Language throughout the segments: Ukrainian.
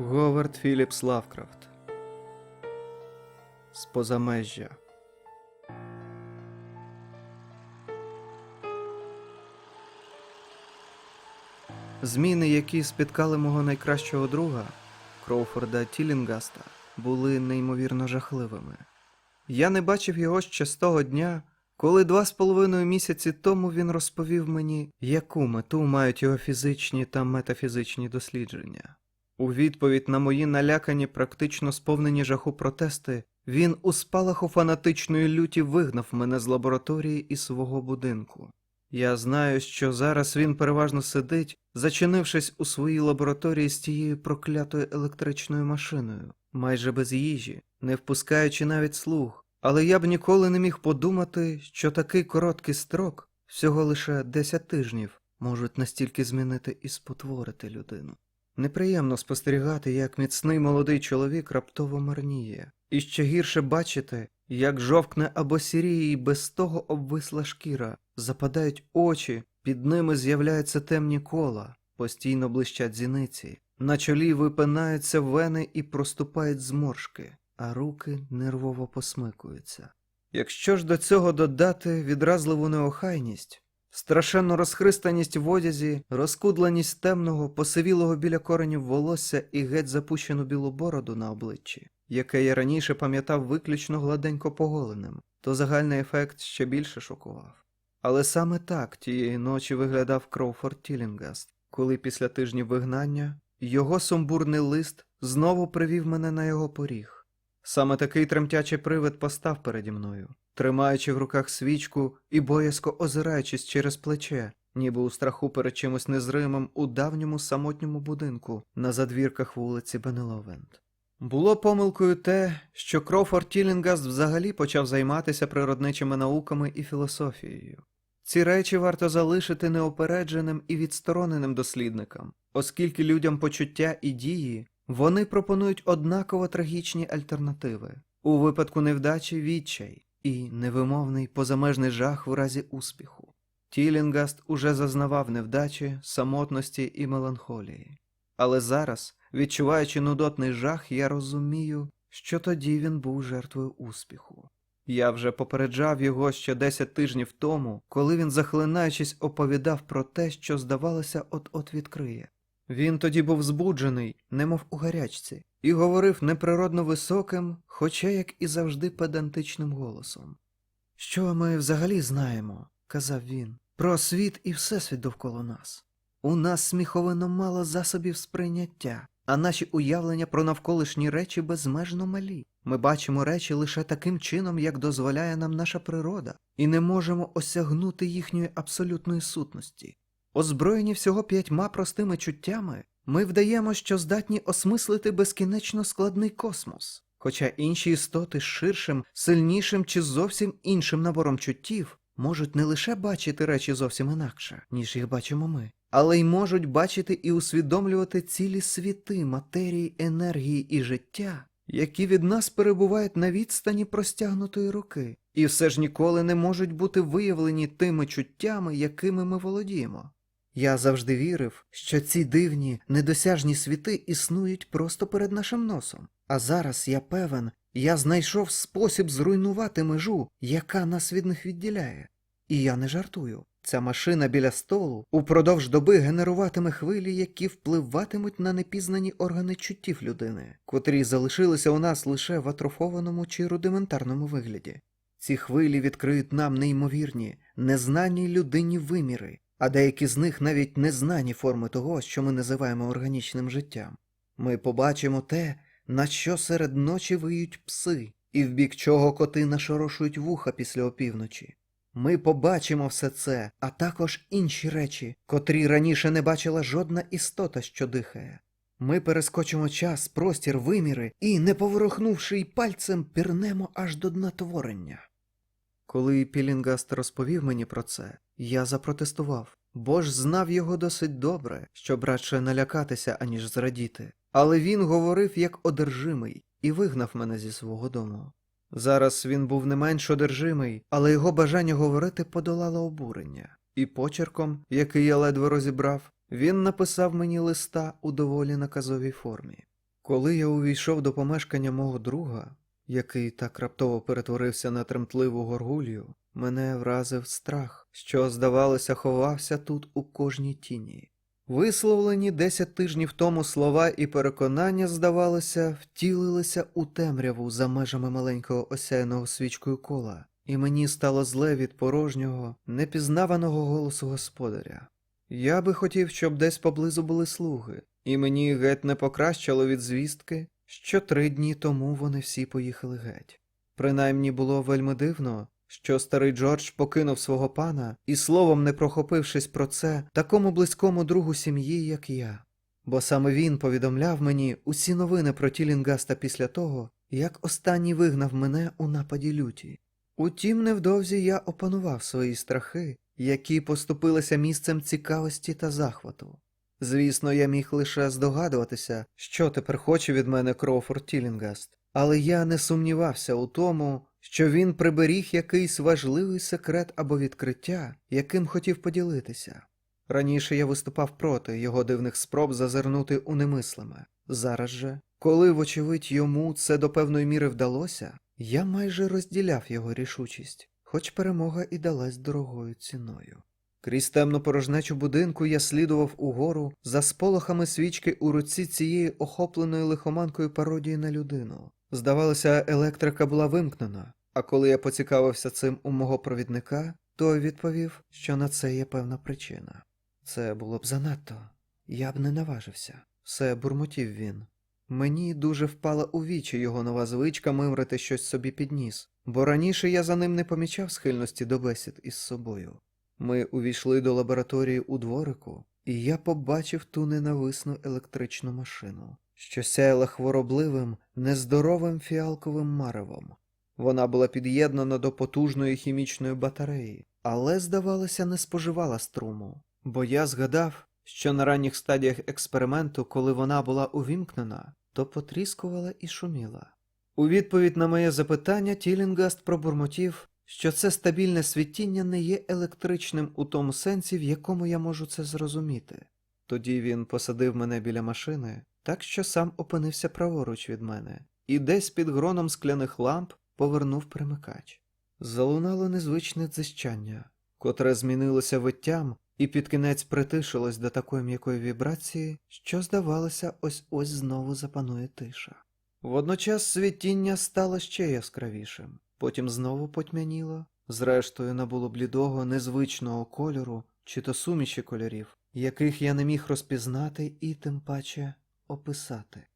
Говард Філіпс Лавкрафт З позамежжя Зміни, які спіткали мого найкращого друга, Кроуфорда Тілінгаста, були неймовірно жахливими. Я не бачив його ще з того дня, коли два з половиною місяці тому він розповів мені, яку мету мають його фізичні та метафізичні дослідження. У відповідь на мої налякані, практично сповнені жаху протести, він у спалаху фанатичної люті вигнав мене з лабораторії і свого будинку. Я знаю, що зараз він переважно сидить, зачинившись у своїй лабораторії з тією проклятою електричною машиною, майже без їжі, не впускаючи навіть слух. Але я б ніколи не міг подумати, що такий короткий строк, всього лише 10 тижнів, можуть настільки змінити і спотворити людину. Неприємно спостерігати, як міцний молодий чоловік раптово марніє, і ще гірше бачити, як жовкне або сіріє і без того обвисла шкіра, западають очі, під ними з'являються темні кола, постійно блищать зіниці, на чолі випинаються вени і проступають зморшки, а руки нервово посмикуються. Якщо ж до цього додати відразливу неохайність, страшенну розхристаність в одязі, розкудленість темного, посивілого біля коренів волосся і геть запущену білу бороду на обличчі, яке я раніше пам'ятав виключно гладенько поголеним, то загальний ефект ще більше шокував. Але саме так тієї ночі виглядав Кроуфорд Тілінгаст, коли після тижнів вигнання його сумбурний лист знову привів мене на його поріг. Саме такий тремтячий привид постав переді мною, тримаючи в руках свічку і боязко озираючись через плече, ніби у страху перед чимось незримим у давньому самотньому будинку на задвірках вулиці Бенеловент. Було помилкою те, що Кроуфорд Тілінгаст взагалі почав займатися природничими науками і філософією. Ці речі варто залишити неопередженим і відстороненим дослідникам, оскільки людям почуття і дії вони пропонують однаково трагічні альтернативи у випадку невдачі відчай і невимовний позамежний жах в разі успіху. Тілінгаст уже зазнавав невдачі, самотності і меланхолії. Але зараз, відчуваючи нудотний жах, я розумію, що тоді він був жертвою успіху. Я вже попереджав його ще 10 тижнів тому, коли він, захлинаючись, оповідав про те, що, здавалося, от-от відкриє. Він тоді був збуджений, немов у гарячці, і говорив неприродно високим, хоча, як і завжди, педантичним голосом. Що ми взагалі знаємо, казав він, про світ і всесвіт довкола нас. У нас сміховино мало засобів сприйняття, а наші уявлення про навколишні речі безмежно малі. Ми бачимо речі лише таким чином, як дозволяє нам наша природа, і не можемо осягнути їхньої абсолютної сутності. Озброєні всього п'ятьма простими чуттями, ми вдаємо, що здатні осмислити безкінечно складний космос, хоча інші істоти з ширшим, сильнішим чи зовсім іншим набором чуттів можуть не лише бачити речі зовсім інакше, ніж їх бачимо ми, але й можуть бачити і усвідомлювати цілі світи матерії, енергії і життя, які від нас перебувають на відстані простягнутої руки, і все ж ніколи не можуть бути виявлені тими чуттями, якими ми володіємо. Я завжди вірив, що ці дивні, недосяжні світи існують просто перед нашим носом. А зараз я певен, я знайшов спосіб зруйнувати межу, яка нас від них відділяє. І я не жартую. Ця машина біля столу упродовж доби генеруватиме хвилі, які впливатимуть на непізнані органи чуттів людини, котрі залишилися у нас лише в атрофованому чи рудиментарному вигляді. Ці хвилі відкриють нам неймовірні, незнані людині виміри, а деякі з них навіть незнані форми того, що ми називаємо органічним життям. Ми побачимо те, на що серед ночі виють пси, і в бік чого коти нашорошують вуха після опівночі. Ми побачимо все це, а також інші речі, котрі раніше не бачила жодна істота, що дихає. Ми перескочимо час, простір, виміри і, не поворухнувши й пальцем, пірнемо аж до дна творення. Коли Пілінгаст розповів мені про це, я запротестував, бо ж знав його досить добре, щоб радше налякатися, аніж зрадіти. Але він говорив як одержимий і вигнав мене зі свого дому. Зараз він був не менш одержимий, але його бажання говорити подолало обурення, і почерком, який я ледве розібрав, він написав мені листа у доволі наказовій формі. Коли я увійшов до помешкання мого друга, який так раптово перетворився на тремтливу горгулью, мене вразив страх, що, здавалося, ховався тут у кожній тіні. Висловлені десять тижнів тому слова і переконання, здавалося, втілилися у темряву за межами маленького осяяного свічкою кола, і мені стало зле від порожнього, непізнаваного голосу господаря. Я би хотів, щоб десь поблизу були слуги, і мені геть не покращало від звістки, що три дні тому вони всі поїхали геть. Принаймні було вельми дивно, що старий Джордж покинув свого пана і словом не прохопившись про це такому близькому другу сім'ї, як я. Бо саме він повідомляв мені усі новини про Тілінгаста після того, як останній вигнав мене у нападі люті. Утім, невдовзі я опанував свої страхи, які поступилися місцем цікавості та захвату. Звісно, я міг лише здогадуватися, що тепер хоче від мене Кроуфорд Тілінгаст, але я не сумнівався у тому, що він приберіг якийсь важливий секрет або відкриття, яким хотів поділитися. Раніше я виступав проти його дивних спроб зазирнути у немислиме. Зараз же, коли, вочевидь, йому це до певної міри вдалося, я майже розділяв його рішучість, хоч перемога і далась дорогою ціною. Крізь темну порожнечу будинку я слідував угору за сполохами свічки у руці цієї охопленої лихоманкою пародії на людину. Здавалося, електрика була вимкнена, а коли я поцікавився цим у мого провідника, той відповів, що на це є певна причина. Це було б занадто, я б не наважився. Все бурмотів він. Мені дуже впала у вічі його нова звичка мимрити щось собі під ніс, бо раніше я за ним не помічав схильності до бесід із собою. Ми увійшли до лабораторії у дворику, і я побачив ту ненависну електричну машину, що сяяла хворобливим, нездоровим фіалковим маревом. Вона була під'єднана до потужної хімічної батареї, але, здавалося, не споживала струму, бо я згадав, що на ранніх стадіях експерименту, коли вона була увімкнена, то потріскувала і шуміла. У відповідь на моє запитання Тілінгаст пробурмотів, що це стабільне світіння не є електричним у тому сенсі, в якому я можу це зрозуміти. Тоді він посадив мене біля машини, так що сам опинився праворуч від мене, і десь під гроном скляних ламп повернув примикач. Залунало незвичне дзищання, котре змінилося виттям і під кінець притишилось до такої м'якої вібрації, що, здавалося, ось ось знову запанує тиша. Водночас світіння стало ще яскравішим, потім знову потьмяніло, зрештою набуло блідого, незвичного кольору чи то суміші кольорів, яких я не міг розпізнати і тим паче описати.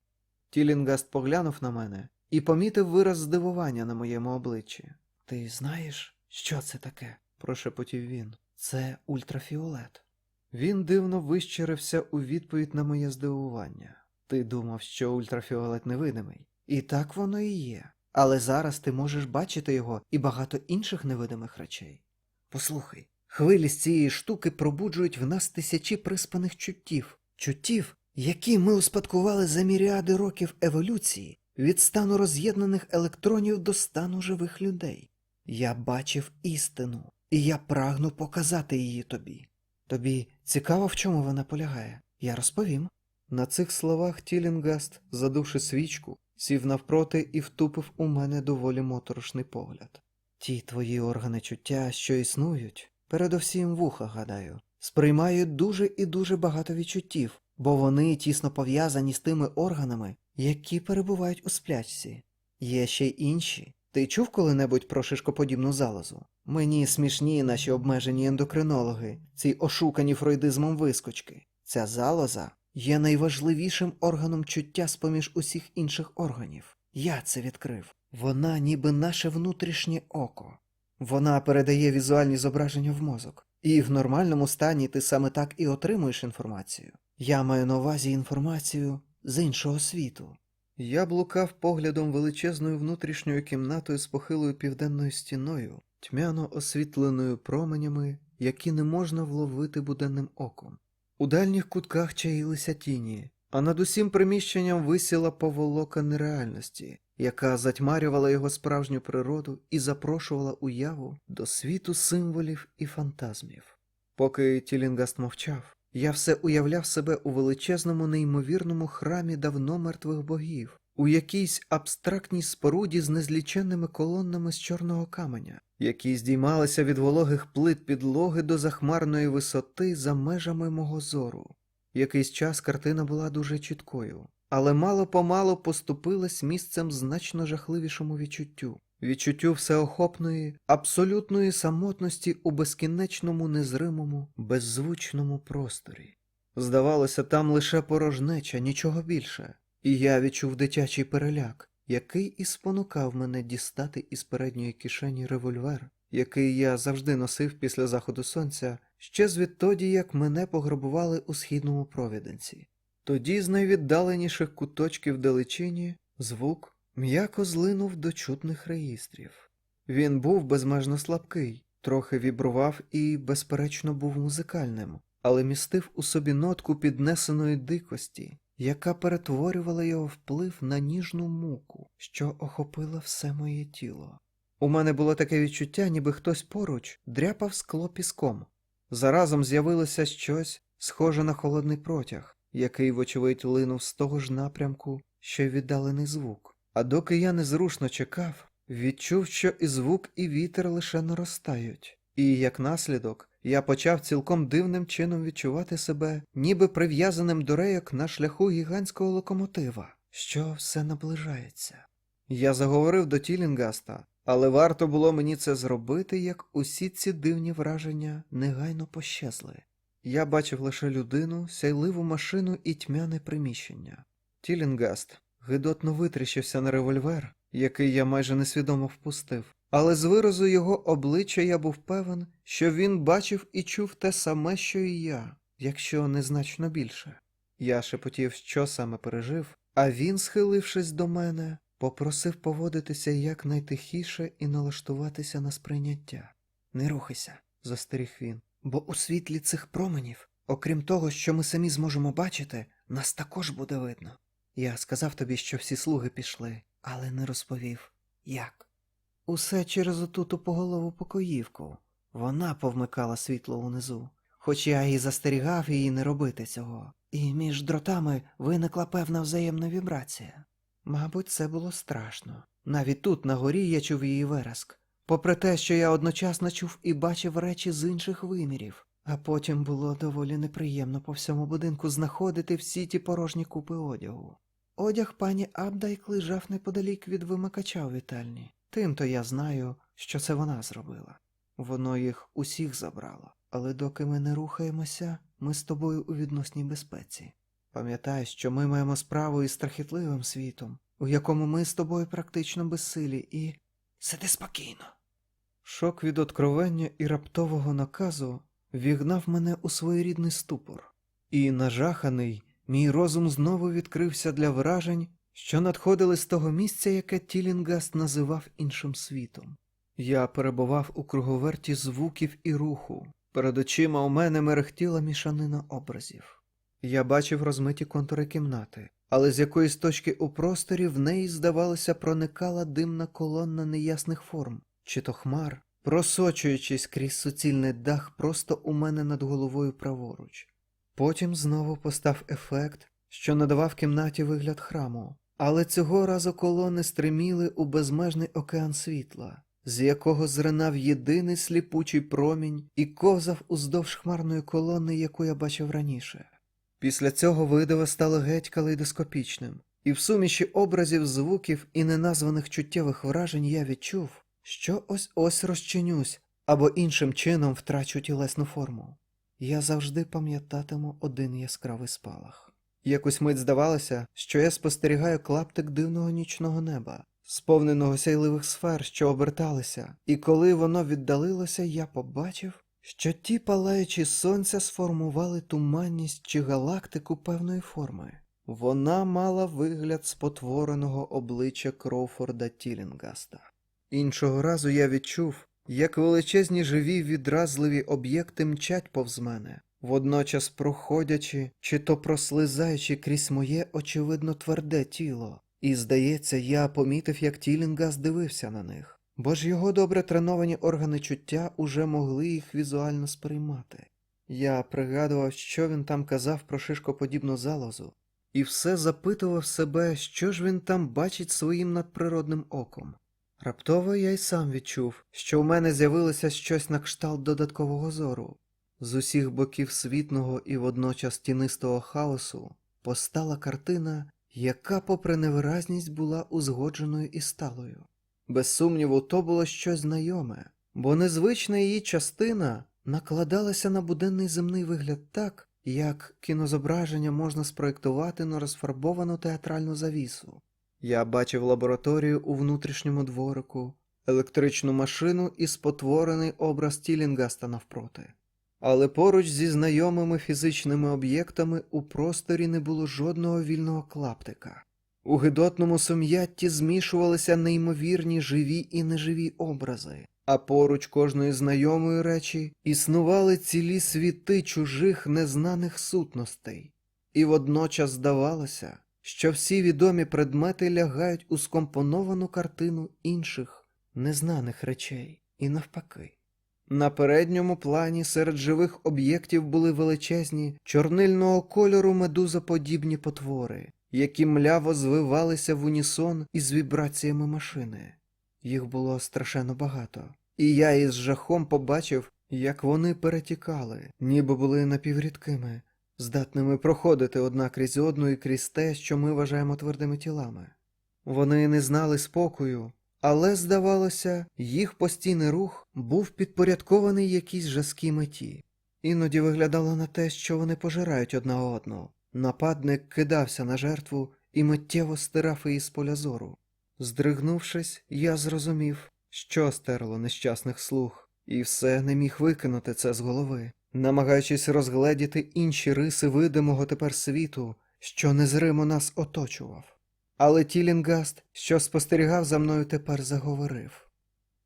Тілінгаст поглянув на мене і помітив вираз здивування на моєму обличчі. Ти знаєш, що це таке? прошепотів він. Це ультрафіолет. Він дивно вищерився у відповідь на моє здивування. Ти думав, що ультрафіолет невидимий. І так воно і є. Але зараз ти можеш бачити його і багато інших невидимих речей. Послухай, хвилі з цієї штуки пробуджують в нас тисячі приспаних чуттів, чуттів, які ми успадкували за міріади років еволюції від стану роз'єднаних електронів до стану живих людей. Я бачив істину, і я прагну показати її тобі. Тобі цікаво, в чому вона полягає? Я розповім. На цих словах Тілінгаст, задувши свічку, сів навпроти і втупив у мене доволі моторошний погляд. Ті твої органи чуття, що існують, передовсім вуха, гадаю, сприймають дуже і дуже багато відчуттів, бо вони тісно пов'язані з тими органами, які перебувають у сплячці. Є ще й інші. Ти чув коли-небудь про шишкоподібну залозу? Мені смішні наші обмежені ендокринологи, ці ошукані фройдизмом вискочки. Ця залоза є найважливішим органом чуття з поміж усіх інших органів. Я це відкрив. Вона ніби наше внутрішнє око. Вона передає візуальні зображення в мозок. І в нормальному стані ти саме так і отримуєш інформацію. Я маю на увазі інформацію з іншого світу. Я блукав поглядом величезною внутрішньою кімнатою з похилою південною стіною, тьмяно освітленою променями, які не можна вловити буденним оком. У дальніх кутках чаїлися тіні, а над усім приміщенням висіла поволока нереальності, яка затьмарювала його справжню природу і запрошувала уяву до світу символів і фантазмів. Поки Тілінгаст мовчав, Я все уявляв себе у величезному неймовірному храмі давно мертвих богів, у якійсь абстрактній споруді з незліченними колоннами з чорного каменя, які здіймалися від вологих плит підлоги до захмарної висоти за межами мого зору. Якийсь час картина була дуже чіткою, але мало помалу поступилась місцем значно жахливішому відчуттю. Відчуттю всеохопної, абсолютної самотності у безкінечному, незримому, беззвучному просторі. Здавалося, там лише порожнеча, нічого більше, і я відчув дитячий переляк, який і спонукав мене дістати із передньої кишені револьвер, який я завжди носив після заходу сонця, ще звідтоді, як мене пограбували у східному провіденці. Тоді з найвіддаленіших куточків далечині звук м'яко злинув до чутних реєстрів. Він був безмежно слабкий, трохи вібрував і, безперечно, був музикальним, але містив у собі нотку піднесеної дикості, яка перетворювала його вплив на ніжну муку, що охопила все моє тіло. У мене було таке відчуття, ніби хтось поруч дряпав скло піском. Заразом з'явилося щось схоже на холодний протяг, який, вочевидь, линув з того ж напрямку, що й віддалений звук. А доки я незрушно чекав, відчув, що і звук, і вітер лише наростають, і, як наслідок, я почав цілком дивним чином відчувати себе, ніби прив'язаним до рейок на шляху гігантського локомотива, що все наближається. Я заговорив до Тілінгаста, але варто було мені це зробити, як усі ці дивні враження негайно пощезли. Я бачив лише людину, сяйливу машину і тьмяне приміщення. Тілінгаст гидотно витріщився на револьвер, який я майже несвідомо впустив, але з виразу його обличчя я був певен, що він бачив і чув те саме, що і я, якщо незначно більше. Я шепотів, що саме пережив, а він, схилившись до мене, попросив поводитися якнайтихіше і налаштуватися на сприйняття. Не рухайся, застеріг він, бо у світлі цих променів, окрім того, що ми самі зможемо бачити, нас також буде видно. Я сказав тобі, що всі слуги пішли, але не розповів, як. Усе через оту тупоголову покоївку. Вона повмикала світло унизу, хоч я і застерігав її не робити цього, і між дротами виникла певна взаємна вібрація. Мабуть, це було страшно. Навіть тут, на горі, я чув її вереск, попри те, що я одночасно чув і бачив речі з інших вимірів, а потім було доволі неприємно по всьому будинку знаходити всі ті порожні купи одягу. Одяг пані Абдайк лежав неподалік від вимикача у вітальні. Тимто я знаю, що це вона зробила. Воно їх усіх забрало, але доки ми не рухаємося, ми з тобою у відносній безпеці. Пам'ятай, що ми маємо справу із страхітливим світом, у якому ми з тобою практично безсилі, і. Сиди спокійно. Шок від откровення і раптового наказу вігнав мене у своєрідний ступор, і, нажаханий, мій розум знову відкрився для вражень, що надходили з того місця, яке Тілінгаст називав іншим світом. Я перебував у круговерті звуків і руху. Перед очима у мене мерехтіла мішанина образів. Я бачив розмиті контури кімнати, але з якоїсь точки у просторі в неї, здавалося, проникала димна колонна неясних форм, чи то хмар, просочуючись крізь суцільний дах просто у мене над головою праворуч. Потім знову постав ефект, що надавав кімнаті вигляд храму, але цього разу колони стриміли у безмежний океан світла, з якого зринав єдиний сліпучий промінь і ковзав уздовж хмарної колони, яку я бачив раніше. Після цього видове стало геть калейдоскопічним, і в суміші образів, звуків і неназваних чуттєвих вражень я відчув, що ось ось розчинюсь або іншим чином втрачу тілесну форму. Я завжди пам'ятатиму один яскравий спалах. Якусь мить здавалося, що я спостерігаю клаптик дивного нічного неба, сповненого сяйливих сфер, що оберталися, і коли воно віддалилося, я побачив, що ті палаючі сонця сформували туманність чи галактику певної форми. Вона мала вигляд спотвореного обличчя Кроуфорда Тілінгаста. Іншого разу я відчув, як величезні живі відразливі об'єкти мчать повз мене, водночас проходячи чи то прослизаючи крізь моє очевидно тверде тіло, і, здається, я помітив, як Тілінгас дивився на них, бо ж його добре треновані органи чуття уже могли їх візуально сприймати. Я пригадував, що він там казав про шишкоподібну залозу, і все запитував себе, що ж він там бачить своїм надприродним оком. Раптово я й сам відчув, що в мене з'явилося щось на кшталт додаткового зору. З усіх боків світного і водночас тінистого хаосу постала картина, яка, попри невиразність, була узгодженою і сталою. Без сумніву, то було щось знайоме, бо незвична її частина накладалася на буденний земний вигляд так, як кінозображення можна спроєктувати на розфарбовану театральну завісу. Я бачив лабораторію у внутрішньому дворику, електричну машину і спотворений образ Тілінгаста навпроти. Але поруч зі знайомими фізичними об'єктами у просторі не було жодного вільного клаптика. У гидотному сум'ятті змішувалися неймовірні живі і неживі образи, а поруч кожної знайомої речі існували цілі світи чужих незнаних сутностей. І водночас здавалося, що всі відомі предмети лягають у скомпоновану картину інших незнаних речей, і навпаки. На передньому плані серед живих об'єктів були величезні чорнильного кольору медузоподібні потвори, які мляво звивалися в унісон із вібраціями машини. Їх було страшенно багато, і я із жахом побачив, як вони перетікали, ніби були напіврідкими, здатними проходити одна крізь одну і крізь те, що ми вважаємо твердими тілами. Вони не знали спокою, але, здавалося, їх постійний рух був підпорядкований якійсь жаскій меті. Іноді виглядало на те, що вони пожирають одна одну. Нападник кидався на жертву і миттєво стирав її з поля зору. Здригнувшись, я зрозумів, що стерло нещасних слух, і все не міг викинути це з голови, намагаючись розгледіти інші риси видимого тепер світу, що незримо нас оточував. Але Тілінгаст, що спостерігав за мною, тепер заговорив.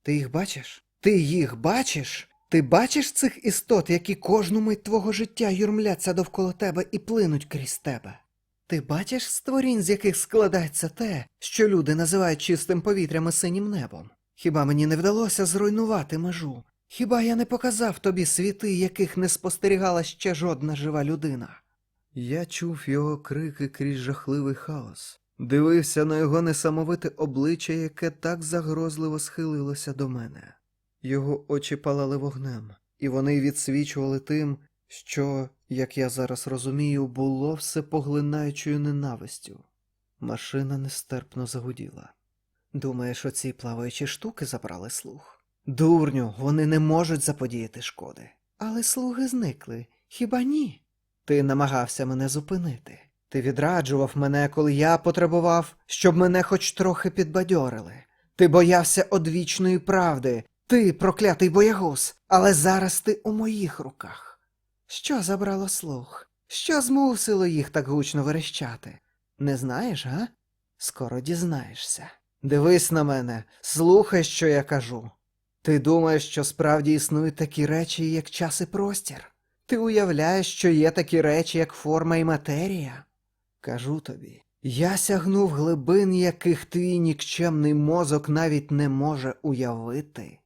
Ти їх бачиш? Ти їх бачиш? Ти бачиш цих істот, які кожну мить твого життя юрмляться довкола тебе і плинуть крізь тебе? Ти бачиш створінь, з яких складається те, що люди називають чистим повітрям і синім небом? Хіба мені не вдалося зруйнувати межу? Хіба я не показав тобі світи, яких не спостерігала ще жодна жива людина? Я чув його крики крізь жахливий хаос, дивився на його несамовите обличчя, яке так загрозливо схилилося до мене. Його очі палали вогнем, і вони відсвічували тим, що, як я зараз розумію, було всепоглинаючою ненавистю. Машина нестерпно загуділа. Думаєш, оці плаваючі штуки забрали слух? Дурню, вони не можуть заподіяти шкоди. Але слуги зникли, хіба ні? Ти намагався мене зупинити. Ти відраджував мене, коли я потребував, щоб мене хоч трохи підбадьорили. Ти боявся одвічної правди, ти, проклятий боягуз, але зараз ти у моїх руках. Що забрало слух? Що змусило їх так гучно верещати? Не знаєш, га? Скоро дізнаєшся. Дивись на мене, слухай, що я кажу. Ти думаєш, що справді існують такі речі, як час і простір? Ти уявляєш, що є такі речі, як форма і матерія? Кажу тобі, я сягнув глибин, яких твій нікчемний мозок навіть не може уявити.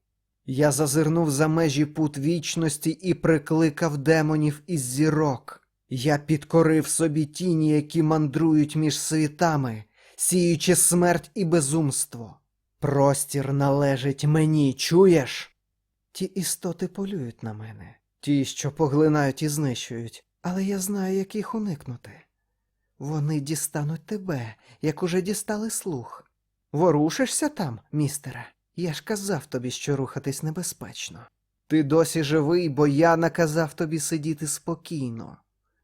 Я зазирнув за межі пут вічності і прикликав демонів із зірок. Я підкорив собі тіні, які мандрують між світами, сіючи смерть і безумство. Простір належить мені, чуєш? Ті істоти полюють на мене, ті, що поглинають і знищують, але я знаю, як їх уникнути. Вони дістануть тебе, як уже дістали слух. Ворушишся там, містере? Я ж казав тобі, що рухатись небезпечно. Ти досі живий, бо я наказав тобі сидіти спокійно.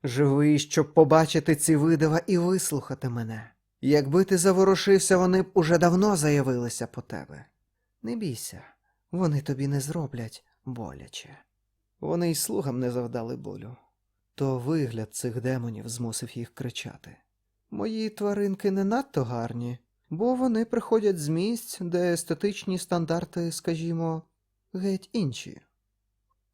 Живий, щоб побачити ці видива і вислухати мене. Якби ти заворушився, вони б уже давно заявилися по тебе. Не бійся, вони тобі не зроблять боляче. Вони й слугам не завдали болю. То вигляд цих демонів змусив їх кричати. Мої тваринки не надто гарні, бо вони приходять з місць, де естетичні стандарти, скажімо, геть інші.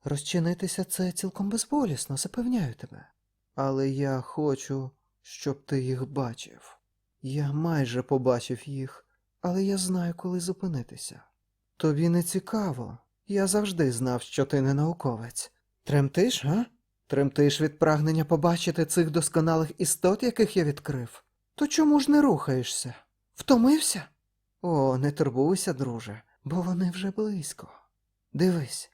Розчинитися це цілком безболісно, запевняю тебе. Але я хочу, щоб ти їх бачив. Я майже побачив їх, але я знаю, коли зупинитися. Тобі не цікаво. Я завжди знав, що ти не науковець. Тремтиш, га? Тремтиш від прагнення побачити цих досконалих істот, яких я відкрив? То чому ж не рухаєшся? Втомився? О, не турбуйся, друже, бо вони вже близько. Дивись.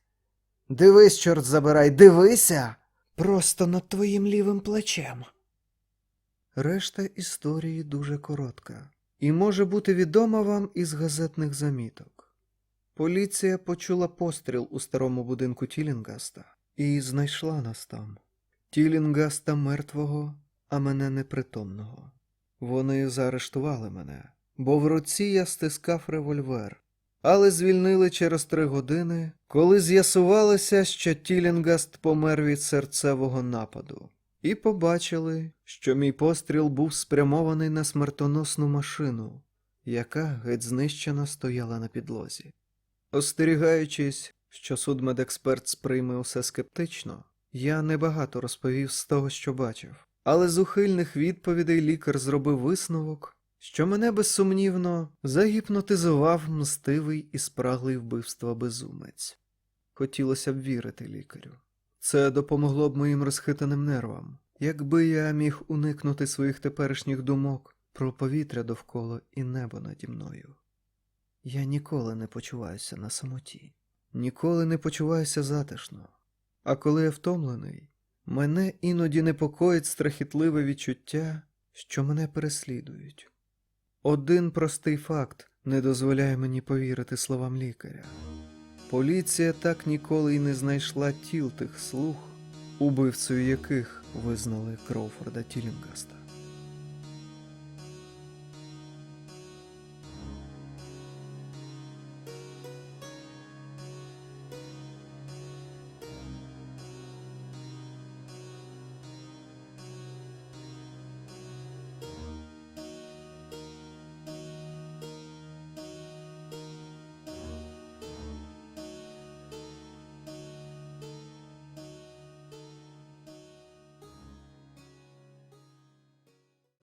Дивись, чорт забирай, дивися! Просто над твоїм лівим плечем. Решта історії дуже коротка і може бути відома вам із газетних заміток. Поліція почула постріл у старому будинку Тілінгаста і знайшла нас там. Тілінгаста мертвого, а мене непритомного. Вони заарештували мене, бо в руці я стискав револьвер, але звільнили через три години, коли з'ясувалося, що Тілінгаст помер від серцевого нападу, і побачили, що мій постріл був спрямований на смертоносну машину, яка геть знищена стояла на підлозі. Остерігаючись, що судмедексперт сприйме усе скептично, я небагато розповів з того, що бачив, але з ухильних відповідей лікар зробив висновок, що мене безсумнівно загіпнотизував мстивий і спраглий вбивства безумець. Хотілося б вірити лікарю. Це допомогло б моїм розхитаним нервам, якби я міг уникнути своїх теперішніх думок про повітря довкола і небо наді мною. Я ніколи не почуваюся на самоті, ніколи не почуваюся затишно. А коли я втомлений, мене іноді непокоїть страхітливе відчуття, що мене переслідують. Один простий факт не дозволяє мені повірити словам лікаря. Поліція так ніколи й не знайшла тіл тих слуг, убивцею яких визнали Кроуфорда Тілінгаста.